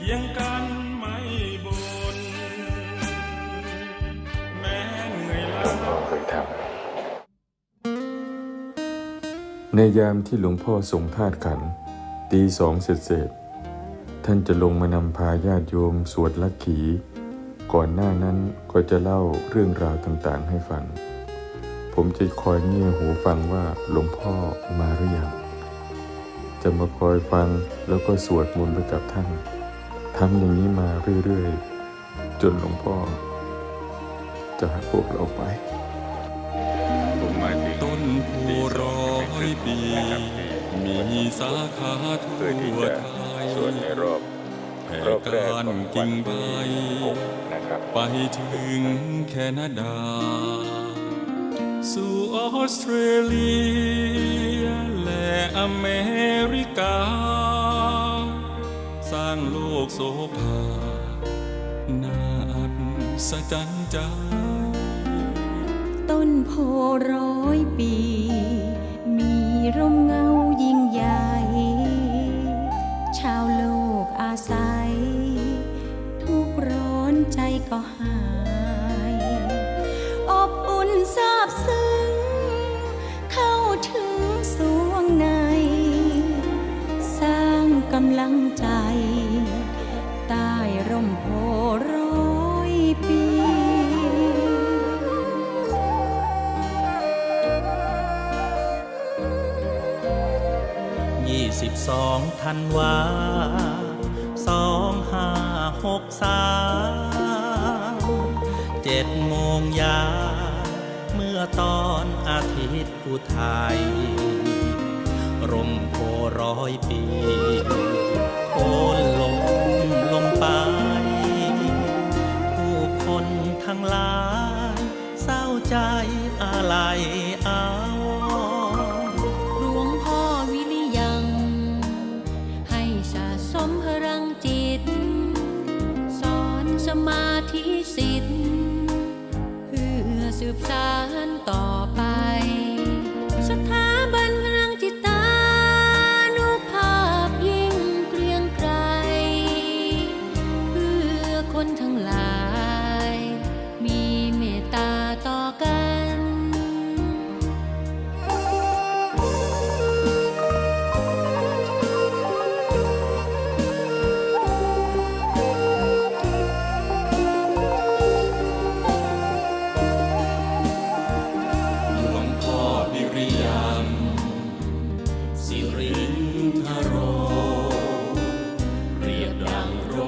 คียงกันไม่บนแม้เหนื่อยล้าพ่อเคยทำในยามที่หลวงพ่อทรงธาตุขัน ตีสองเสร็จเสร็จ ท่านจะลงมานำพาญาติโยมสวดลักขี ก่อนหน้านั้นก็จะเล่าเรื่องราวต่างๆให้ฟัง ผมจะคอยเงี่ยหูฟังว่าหลวงพ่อมาหรือยัง จะมาคอยฟังแล้วก็สวดมนต์ไปกับท่าน ทำอย่างนี้มาเรื่อยๆ จนหลวงพ่อจากพวกเราไปผมหมายถึงต้นโพร้อยปีมีสาขาทั่เพื่อที่วจะไทยสวดในรอบแผ่รอบแรกกาขรองวักิ่นงใบที่หกนะครับไปถึงแคนาดา สู่ออสเตรเลียและอเมริกา สร้างโลกโสภานาอัศจรรย์ใจต้นโพร้อยปี มีร่มเงายิ่งใหญ่ ชาวโลกอาศัย ทุกร้อนใจก็หาย อบอุ่นซาบซึ้ง เข้าถึงสวงใน สร้างกำลังใจ สิบสองธันวาสองห้าหกสามเจ็ดโมงยา เมื่อตอนอาทิตย์อุทัยร่มโพร้อยปีโคน อสืบสา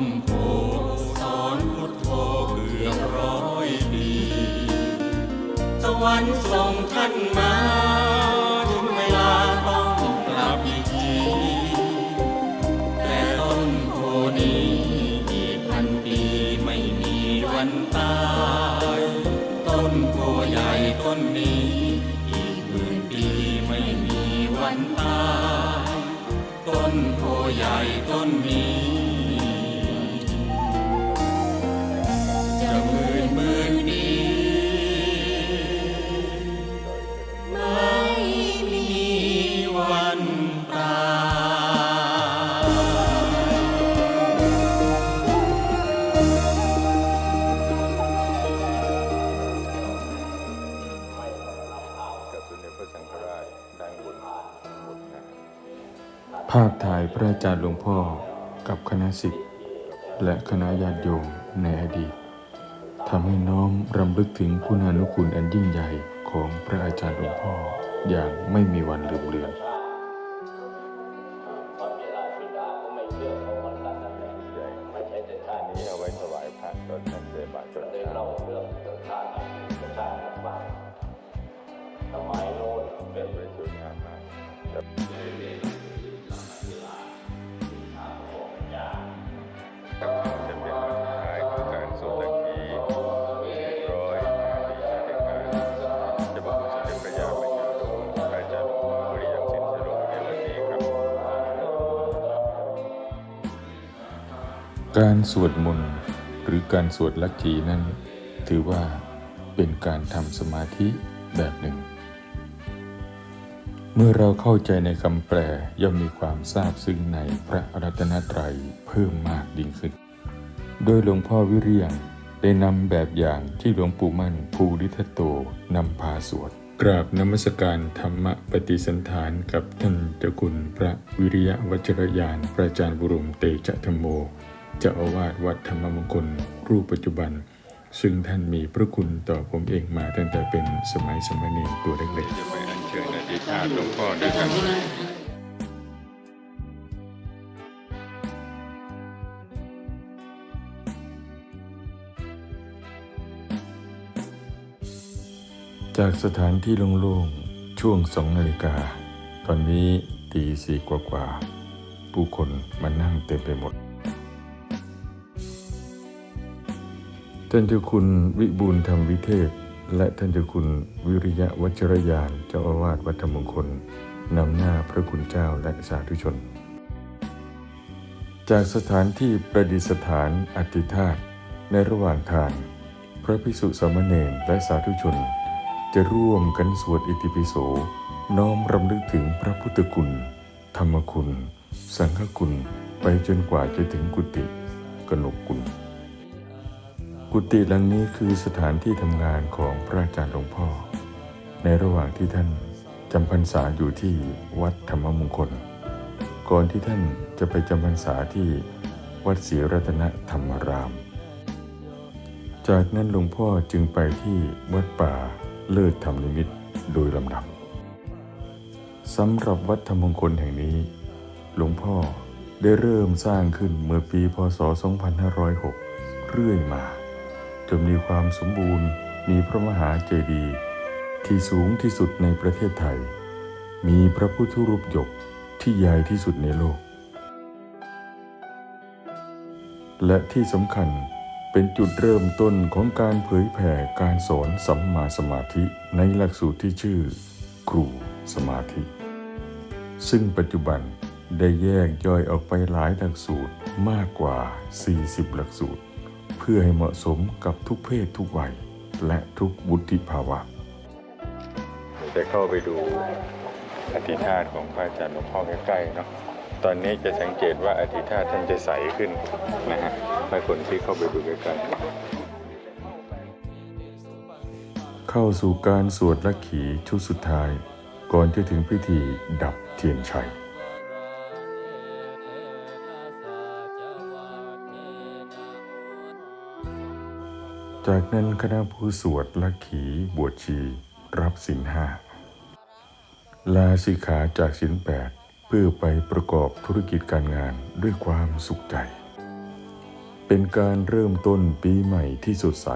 มโพสอนพุทโธเกือบร้อยปีสวรรค์ส่งท่านมาถึงเวลาต้องกลับอีกทีแต่ต้นโพนี้อีกพันปีไม่มีวันตายต้นโพใหญ่ต้นนี้อีกหมื่นปีไม่มีวันตายต้นโพใหญ่ต้นนี้ จารย์หลวงพ่อกับคณะศิษย์และคณะญาติโยมในอดีตทำให้น้อมรำลึกถึงคุณานุคุณอันยิ่งใหญ่ของพระอาจารย์หลวงพ่ออย่างไม่มีวันลืมเลือนนี้เอาไว้ถวายพระตอนท่านเสบาตตอนเช้าเป็นไปสวยงามมาก การสวดมนต์หรือการสวดลัทธินั้น ถือว่าเป็นการทำสมาธิแบบหนึ่ง เมื่อเราเข้าใจในคำแปลย่อมมีความซาบซึ้งในพระรัตนตรัยเพิ่มมากยิ่งขึ้น โดยหลวงพ่อวิเรียงได้นำแบบอย่างที่หลวงปู่มั่นภูริทัตโตนำพาสวด กราบนมัสการธรรมปฏิสันฐานกับท่านเจ้าคุณพระวิริยะวัจรยานพระอาจารย์บุรุมเตชะธรรมโม เจ้าอาวาสวัดธรรมมงคลรูปปัจจุบัน ซึ่งท่านมีพระคุณต่อผมเองมาตั้งแต่เป็นสมัยสมณีตัวเล็กๆจะไปอัญเชิญอธิษฐานหลวงพ่อด้วยกันจากสถานที่โล่งๆ ช่วงสองนาฬิกา ตอนนี้ตีสี่กว่าๆ ผู้คนมานั่งเต็มไปหมด ท่านเจ้าคุณวิบูลธรรมวิเทศ และท่านเจ้าคุณวิริยะวัชรยานเจ้าอาวาสวัดธรรมมงคลนำหน้าพระคุณเจ้าและสาธุชน จากสถานที่ประดิษฐานอธิธาตในระหว่างทาง พระภิกษุสามเณรและสาธุชน จะร่วมกันสวดอิติปิโส น้อมรำลึกถึงพระพุทธคุณ ธรรมคุณ สังฆคุณ ไปจนกว่าจะถึงกุฏิกนกคุณ กุฏิหลังนี้คือสถานที่ทำงานของพระอาจารย์หลวงพ่อ ในระหว่างที่ท่านจำพรรษาอยู่ที่วัดธรรมมงคล ก่อนที่ท่านจะไปจำพรรษาที่วัดศรีรัตนธรรมราม จากนั้นหลวงพ่อจึงไปที่วัดป่าเลิศธรรมนิมิตโดยลำดับสำหรับวัดธรรมมงคลแห่งนี้ หลวงพ่อได้เริ่มสร้างขึ้นเมื่อปีพศ 2506 เรื่อยมา จนมีความสมบูรณ์ มีพระมหาเจดีย์ที่สูงที่สุดในประเทศไทย มีพระพุทธรูปหยกที่ใหญ่ที่สุดในโลก และที่สำคัญเป็นจุดเริ่มต้นของการเผยแผ่การสอนสัมมาสมาธิในหลักสูตรที่ชื่อ ครูสมาธิ ซึ่งปัจจุบันได้แยกย่อยออกไปหลายหลักสูตรมากกว่า 40 หลักสูตร พื่อให้เหมาะสมกับทุกเพศทุกวัย และทุกวุฒิภาวะ จะเข้าไปดูอธิธาตของพระอาจารย์หลวงพ่อใกล้ๆเนาะตอนนี้จะสังเกตว่าอธิธาตท่านจะใสขึ้นนะฮะให้คนที่เข้าไปดูใกล้ๆเข้าสู่การสวดละขีชุดสุดท้าย ก่อนจะถึงพิธีดับเทียนชัย จากนั้นคณะผู้สวดละขีบวชชี รับสินห้าลาสิกขาจากสินแปดเพื่อไปประกอบธุรกิจการงานด้วยความสุขใจ เป็นการเริ่มต้นปีใหม่ที่สดใส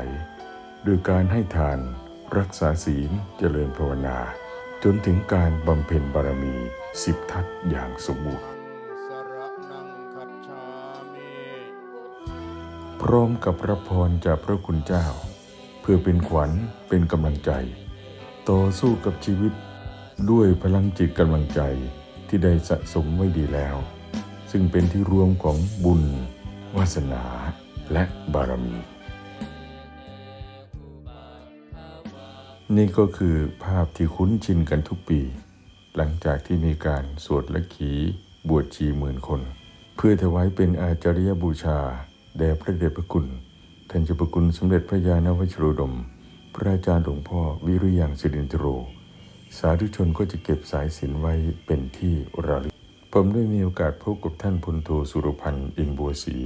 ด้วยการให้ทานรักษาศีลเจริญภาวนา จนถึงการบำเพ็ญบารมีสิบทัศอย่างสมบูรณ์ พร้อมกับรับพรจากพระคุณเจ้า เพื่อเป็นขวัญเป็นกำลังใจ ต่อสู้กับชีวิต ด้วยพลังจิตกำลังใจที่ได้สะสมไว้ดีแล้ว ซึ่งเป็นที่รวมของบุญ วาสนา และบารมี นี่ก็คือภาพที่คุ้นชินกันทุกปี หลังจากที่มีการสวดละขีบวชชีหมื่นคน เพื่อถวายเป็นอาจาริยบูชา แด่พระเดชพระคุณท่านเจ้าประคุณสมเด็จพระยาณวชิโรดม พระอาจารย์หลวงพ่อวิริยังสิรินทโร สาธุชนก็จะเก็บสายสินไว้เป็นที่ระลึก ผมได้มีโอกาสพบกับท่านพลโทสุรพันธ์อินบัวศรี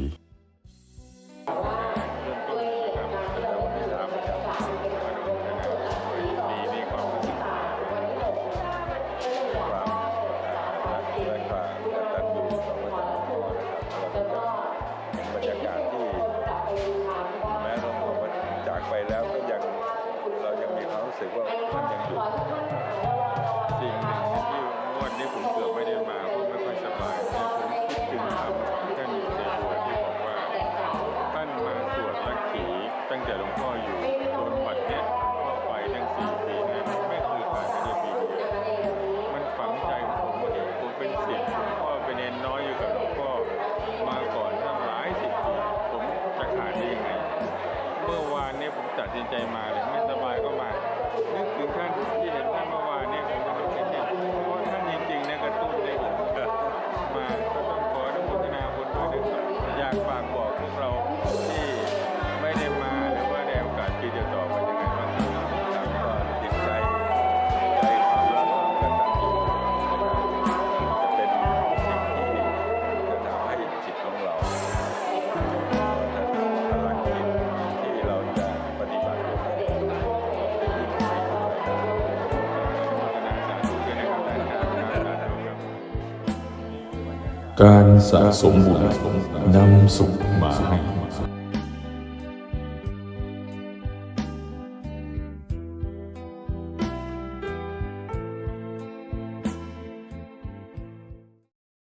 ตั การสะสมบุญนำสุขมาให้